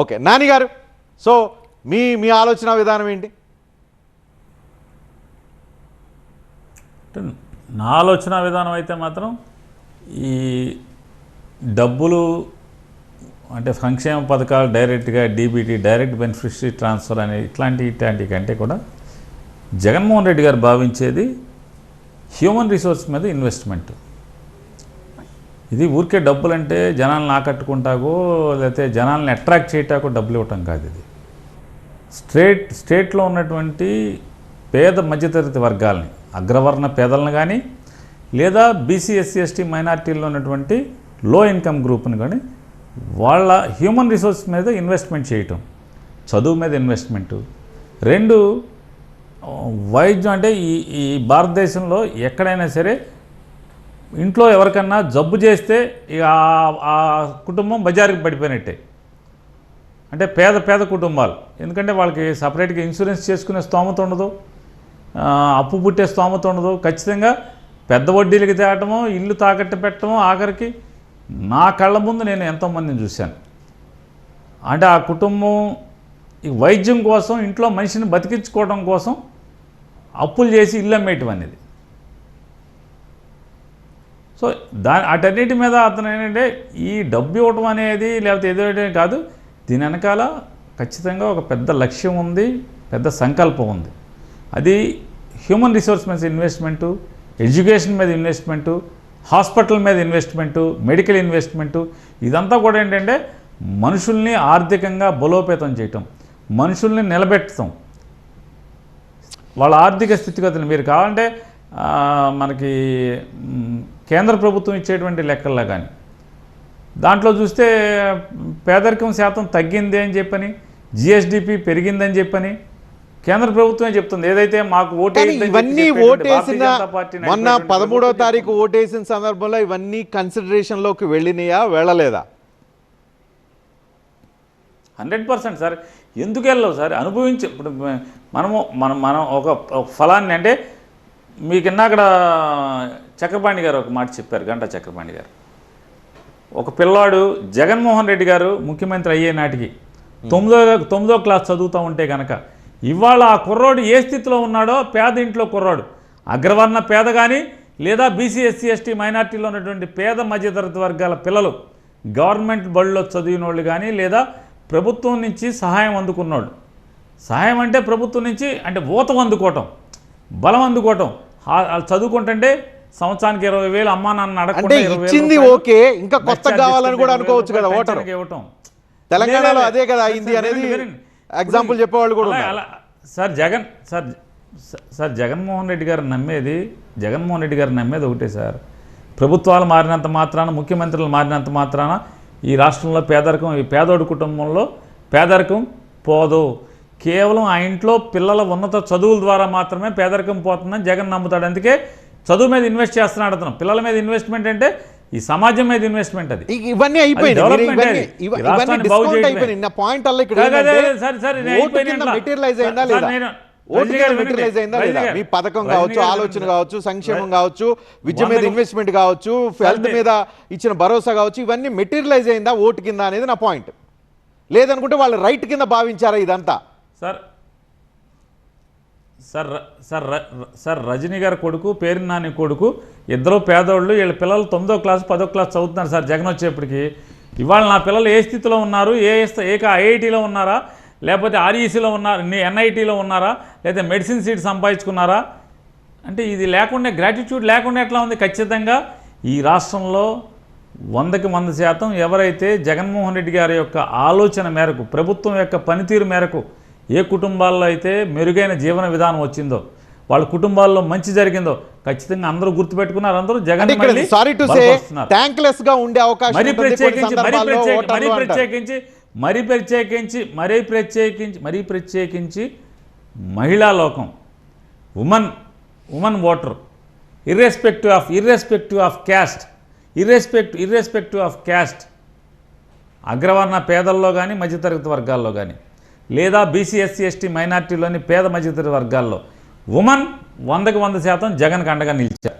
Okay నానిగారు so మీ మీ ఆలోచన విధానం ఏంటి? నా ఆలోచన విధానం అయితే మాత్రం ఈ డబ్బులు అంటే సంక్షేమ పథకాలు డైరెక్ట్గా డీబీటీ డైరెక్ట్ బెనిఫిషరీ ట్రాన్స్ఫర్ అనే ఇట్లాంటి ఇట్లాంటి కంటే కూడా జగన్మోహన్ రెడ్డి గారు భావించేది హ్యూమన్ రిసోర్స్ మీద ఇన్వెస్ట్మెంట్. ఇది ఊరికే డబ్బులు అంటే జనాలను ఆకట్టుకుంటాకో లేకపోతే జనాలను అట్రాక్ట్ చేయటాకో డబ్బులు ఇవ్వటం కాదు ఇది. స్టేట్ స్టేట్లో ఉన్నటువంటి పేద మధ్యతరగతి వర్గాలని అగ్రవర్ణ పేదలను కానీ లేదా బీసీ ఎస్సీ ఎస్టీ మైనార్టీల్లో ఉన్నటువంటి లో ఇన్కమ్ గ్రూప్ని కానీ వాళ్ళ హ్యూమన్ రిసోర్స్ మీద ఇన్వెస్ట్మెంట్ చేయటం చదువు మీద ఇన్వెస్ట్మెంటు రెండు వైద్యం అంటే ఈ ఈ భారతదేశంలో ఎక్కడైనా సరే ఇంట్లో ఎవరికన్నా జబ్బు చేస్తే ఆ- కుటుంబం బజారుకి పడిపోయినట్టే. అంటే పేద పేద కుటుంబాలు. ఎందుకంటే వాళ్ళకి సపరేట్గా ఇన్సూరెన్స్ చేసుకునే స్తోమత ఉండదు. అప్పు పుట్టే స్తోమత ఉండదు. ఖచ్చితంగా పెద్ద వడ్డీలకి తేటము ఇల్లు తాకట్టు పెట్టడమో ఆఖరికి నా కళ్ళ ముందు నేను ఎంతోమందిని చూశాను. అంటే ఆ కుటుంబం ఈ వైద్యం కోసం ఇంట్లో మనిషిని బతికించుకోవడం కోసం అప్పులు చేసి ఇల్లు అమ్మేయటం అనేది. సో దా అటన్నిటి మీద అతను ఏంటంటే ఈ డబ్బు ఇవ్వటం అనేది లేకపోతే ఏదో కాదు దీని వెనకాల ఖచ్చితంగా ఒక పెద్ద లక్ష్యం ఉంది పెద్ద సంకల్పం ఉంది. అది హ్యూమన్ రిసోర్స్ మీద ఇన్వెస్ట్మెంటు ఎడ్యుకేషన్ మీద ఇన్వెస్ట్మెంటు హాస్పిటల్ మీద ఇన్వెస్ట్మెంటు మెడికల్ ఇన్వెస్ట్మెంటు ఇదంతా కూడా ఏంటంటే మనుషుల్ని ఆర్థికంగా బలోపేతం చేయటం మనుషుల్ని నిలబెట్టడం వాళ్ళ ఆర్థిక స్థితిగతులు మీరు కావాలంటే మనకి కేంద్ర ప్రభుత్వం ఇచ్చేటువంటి లెక్కల్లో కానీ. దాంట్లో చూస్తే పేదరికం శాతం తగ్గింది అని చెప్పని జిఎస్డిపి పెరిగిందని చెప్పని కేంద్ర ప్రభుత్వమే చెప్తుంది. ఏదైతే మాకు ఇవన్నీ ఓటేసిన మొన్న పదమూడవ తారీఖు ఓటేసిన సందర్భంలో ఇవన్నీ కన్సిడరేషన్లోకి వెళ్ళినాయా వెళ్ళలేదా? Hundred percent sir. ఎందుకు వెళ్ళవు సార్? అనుభవించి ఇప్పుడు మనము మనం మనం ఒక ఫలాన్ని అంటే మీకు ఇందాకడ చక్రపాణి గారు ఒక మాట చెప్పారు గంటా చక్రపాణి గారు. ఒక పిల్లాడు జగన్మోహన్ రెడ్డి గారు ముఖ్యమంత్రి అయ్యే నాటికి తొమ్మిదో తొమ్మిదో క్లాస్ చదువుతూ ఉంటే కనుక ఇవాళ ఆ కుర్రోడు ఏ స్థితిలో ఉన్నాడో పేద ఇంట్లో కుర్రాడు. అగ్రవర్ణ పేద కానీ లేదా బీసీ ఎస్సీ ఎస్టీ మైనార్టీలో ఉన్నటువంటి పేద మధ్యతరగతి వర్గాల పిల్లలు గవర్నమెంట్ బడిలో చదివిన వాళ్ళు కానీ లేదా ప్రభుత్వం నుంచి సహాయం అందుకున్నాడు సహాయం అంటే ప్రభుత్వం నుంచి అంటే ఊతం అందుకోవటం బలం అందుకోవటం. చదువుకుంటుంటే సంవత్సరానికి ఇరవై వేలు అమ్మా నాన్న అడగకుండా ఇచ్చింది ఓకే ఇంకా కొత్త కావాలని కూడా అనుకోవచ్చు కదా ఓటరు. ఇవ్వటం. తెలంగాణలో అదే కదా అయింది అనేది. ఎగ్జాంపుల్ చెప్పేవాళ్ళు కూడా అలా- sir Jagan sir sir Jaganmohan Reddy garu నమ్మేది జగన్మోహన్ రెడ్డి గారు నమ్మేది ఒకటే సార్. ప్రభుత్వాలు మారినంత మాత్రాన ముఖ్యమంత్రులు మారినంత మాత్రాన ఈ రాష్ట్రంలో పేదరికం ఈ పేదోడి కుటుంబంలో పేదరికం పోదు. కేవలం ఆ ఇంట్లో పిల్లల ఉన్నత చదువుల ద్వారా మాత్రమే పేదరికం పోతుందని జగన్ నమ్ముతాడు. అందుకే చదువు మీద ఇన్వెస్ట్ చేస్తున్నాడు అతను. పిల్లల మీద ఇన్వెస్ట్మెంట్ అంటే ఈ సమాజం మీద ఇన్వెస్ట్మెంట్ అది. ఇవన్నీ. మీ పథకం కావచ్చు ఆలోచన. కావచ్చు సంక్షేమం కావచ్చు విద్య మీద ఇన్వెస్ట్మెంట్ కావచ్చు హెల్త్ మీద ఇచ్చిన భరోసా కావచ్చు ఇవన్నీ మెటీరియలైజ్ అయిందా ఓటు కింద అనేది నా పాయింట్ లేదనుకుంటే వాళ్ళు రైట్ కింద భావించారా ఇదంతా? సార్ సార్ ర- సార్ ర- ర- సార్ రజనీ గారి కొడుకు పేరు నాని కొడుకు ఇద్దరు పేదోళ్ళు వీళ్ళ పిల్లలు తొమ్మిదో క్లాస్ పదో క్లాస్ చదువుతున్నారు సార్ జగన్ వచ్చేప్పటికి. ఇవాళ నా పిల్లలు ఏ స్థితిలో ఉన్నారు? ఏ స్థ- ఏ ఐఐటీలో ఉన్నారా? లేకపోతే ఆర్ఈసీలో ఉన్నారు ఎన్ఐటీలో ఉన్నారా? లేదా మెడిసిన్ సీట్ సంపాదించుకున్నారా? అంటే ఇది లేకుండా గ్రాటిట్యూడ్ లేకుండా ఎట్లా ఉంది? ఖచ్చితంగా ఈ రాష్ట్రంలో వందకి వంద శాతం ఎవరైతే జగన్మోహన్ రెడ్డి గారి యొక్క ఆలోచన మేరకు ప్రభుత్వం యొక్క పనితీరు మేరకు ఏ కుటుంబాల్లో అయితే మెరుగైన జీవన విధానం వచ్చిందో వాళ్ళ కుటుంబాల్లో మంచి జరిగిందో ఖచ్చితంగా అందరూ గుర్తుపెట్టుకున్నారు అందరూ జగన్ అంటే ఇక్కడ మళ్ళీ సారీ టు సే బలపరుస్తున్నారు. థ్యాంక్లెస్గా ఉండే అవకాశం మరీ కొన్ని ప్రత్యేకించి మరీ. ప్రత్యేకించి మరీ ప్రత్యేకించి మరీ ప్రత్యేకించి మరీ ప్రత్యేకించి మహిళా లోకం woman woman voter irrespective of irrespective of caste irrespect irrespective of caste అగ్రవర్ణ పేదల్లో కానీ మధ్యతరగతి వర్గాల్లో కానీ లేదా బీసీ ఎస్సీ ఎస్టీ మైనార్టీలోని పేద మధ్యతరగతి వర్గాల్లో. ఉమెన్ వందకు వంద శాతం జగన్కు అండగా నిలిచారు.